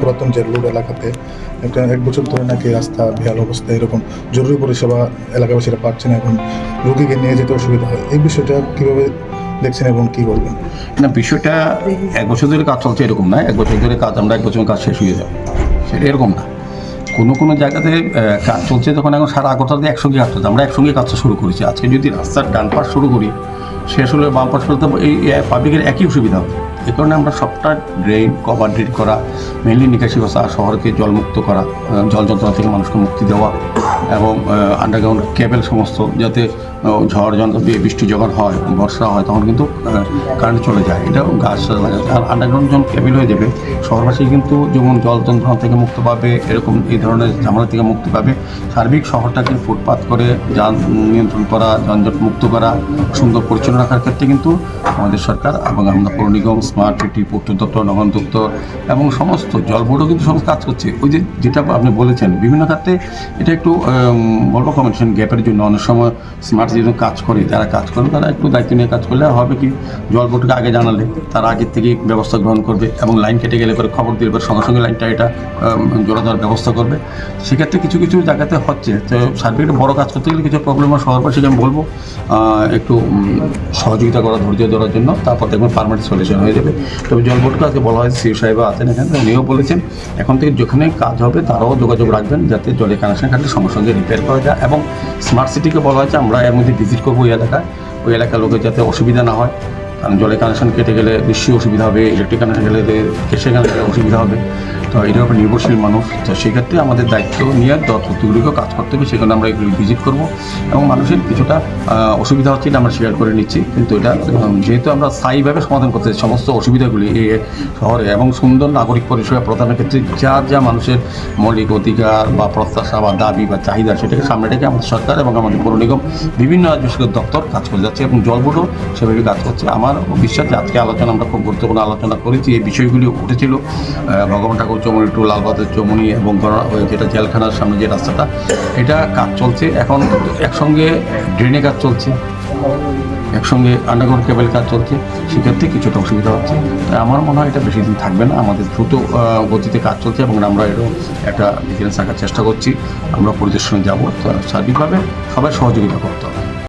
পুরাতন যে রোড এলাকাতে একটা এক বছর ধরে নাকি রাস্তা, বেহাল অবস্থা এরকম। জরুরি পরিষেবা এলাকাবাসীরা পাচ্ছে না এবং রোগীকে নিয়ে যেতে অসুবিধা হয়। এই বিষয়টা কীভাবে দেখছেন এবং কী বলবেন? না, বিষয়টা এক বছর ধরে কাজ চলছে এরকম না। এক বছর ধরে কাজ আমরা এক বছর কাজ শেষ হয়ে যাবে। সেটা এরকম না। কোনো কোনো জায়গাতে কাজ চলছে তখন এখন সারা আগরতলাতে একসঙ্গে চলছে। আমরা একসঙ্গে কাজটা শুরু করেছি। আজকে যদি রাস্তার ডান পাশ শুরু করি শেষ হলে বাম পাশ এই পাবলিকের একই সুবিধা হবে। এই কারণে আমরা সবটা ড্রেন কভার ড্রেন করা মেনলি নিকাশি ব্যবস্থা শহরকে জলমুক্ত করা জল যন্ত্রণা থেকে মানুষকে মুক্তি দেওয়া এবং আন্ডারগ্রাউন্ড কেবল সমস্ত যাতে ঝড় যন্ত্র দিয়ে বৃষ্টি যখন হয়, বর্ষা হয়, তখন কিন্তু কারেন্ট চলে যায়। এটাও গাছ লাগা আর আন্ডারগ্রাউন্ড যখন কেবল হয়ে যাবে, শহরবাসী কিন্তু যেমন জল যন্ত্রণা থেকে মুক্তি পাবে, এরকম এই ধরনের ঝামেলা থেকে মুক্তি পাবে, সার্বিক শহরটাকে ফুটপাত করে যান নিয়ন্ত্রণ করা, যানজট মুক্ত করা, সুন্দর পরিচ্ছন্ন রাখার ক্ষেত্রে কিন্তু আমাদের সরকার এবং আমরা পৌর নিগম স্মার্ট সিটি পূর্ত দপ্তর নগর দপ্তর এবং সমস্ত জল বোর্ডও কিন্তু সমস্ত কাজ করছে। ওই যে যেটা আপনি বলেছেন, বিভিন্ন ক্ষেত্রে এটা একটু বলব কমিউনিকেশন গ্যাপের জন্য অনেক সময় স্মার্ট সিটি কাজ করে, যারা কাজ করে তারা একটু দায়িত্ব নিয়ে কাজ করলে হবে কি? জল বোর্ডকে আগে জানালে, তারা আগের থেকেই ব্যবস্থা গ্রহণ করবে এবং লাইন কেটে গেলে পরে খবর দিলে সঙ্গে সঙ্গে লাইনটা এটা জোড়া দেওয়ার ব্যবস্থা করবে। সেক্ষেত্রে কিছু কিছু জায়গাতে হচ্ছে, তো সার্বিক একটা বড় কাজ করতে গেলে কিছু প্রবলেম হয় শহরবাসীকে আমি বলব একটু সহযোগিতা করা, ধৈর্য ধরার জন্য, তারপর দেখবেন পারমানেন্ট সলিউশন হয়ে যাবে। তবে জল আজকে বলা হয় সি সাহেব আছেন এখানে উনিও বলেছেন, এখন থেকে যেখানে কাজ হবে তারাও যোগাযোগ রাখবেন যাতে জলের কানেকশন কাটলে সঙ্গে সঙ্গে রিপেয়ার করা যায় এবং স্মার্ট সিটিকে বলা হয়েছে, আমরা এর মধ্যে ভিজিট করব ওই এলাকায়, ওই এলাকার লোকের যাতে অসুবিধা না হয়। কারণ জলের কানেকশন কেটে গেলে বেশি অসুবিধা হবে ইলেকট্রিক কানেকশন গেলে কেসে গেলে অসুবিধা হবে। তো এটার উপর নির্ভরশীল মানুষ। তো সেক্ষেত্রে আমাদের দায়িত্ব নিয়ে যতটুকুও কাজ করতে হবে সেখানে আমরা এগুলি ভিজিট করব। এবং মানুষের কিছুটা অসুবিধা হচ্ছে এটা আমরা স্বীকার করে নিচ্ছি। কিন্তু এটা যেহেতু আমরা স্থায়ীভাবে সমাধান করতে সমস্ত অসুবিধাগুলি এই শহরে এবং সুন্দর নাগরিক পরিষেবা প্রদানের ক্ষেত্রে যা যা মানুষের মৌলিক অধিকার বা প্রত্যাশা বা দাবি বা চাহিদা সেটাকে সামনে রেখে আমাদের সরকার এবং আমাদের পৌর নিগম বিভিন্ন দপ্তর কাজ করে যাচ্ছে এবং জল বোর্ডও সেভাবে কাজ করছে। আমার বিশ্বাস যে আজকে আলোচনা, আমরা খুব গুরুত্বপূর্ণ আলোচনা করেছি। এই বিষয়গুলি উঠেছিল ভগবান ঠাকুর চৌমনি টু লালবাজার চৌমনি এবং যেটা জেলখানার সামনে যে রাস্তাটা, এটা কাজ চলছে। এখন একসঙ্গে ড্রেনে কাজ চলছে, একসঙ্গে আন্ডারগ্রাউন্ড কেবল কাজ চলছে, সেক্ষেত্রে কিছুটা অসুবিধা হচ্ছে। তাই আমার মনে হয় এটা বেশি দিন থাকবে না। আমাদের দ্রুত গতিতে কাজ চলছে এবং আমরা এরও একটা ভিজিলেন্স রাখার চেষ্টা করছি। আমরা পরিদর্শনে যাব। সার্বিকভাবে সবাই সহযোগিতা করতে হবে।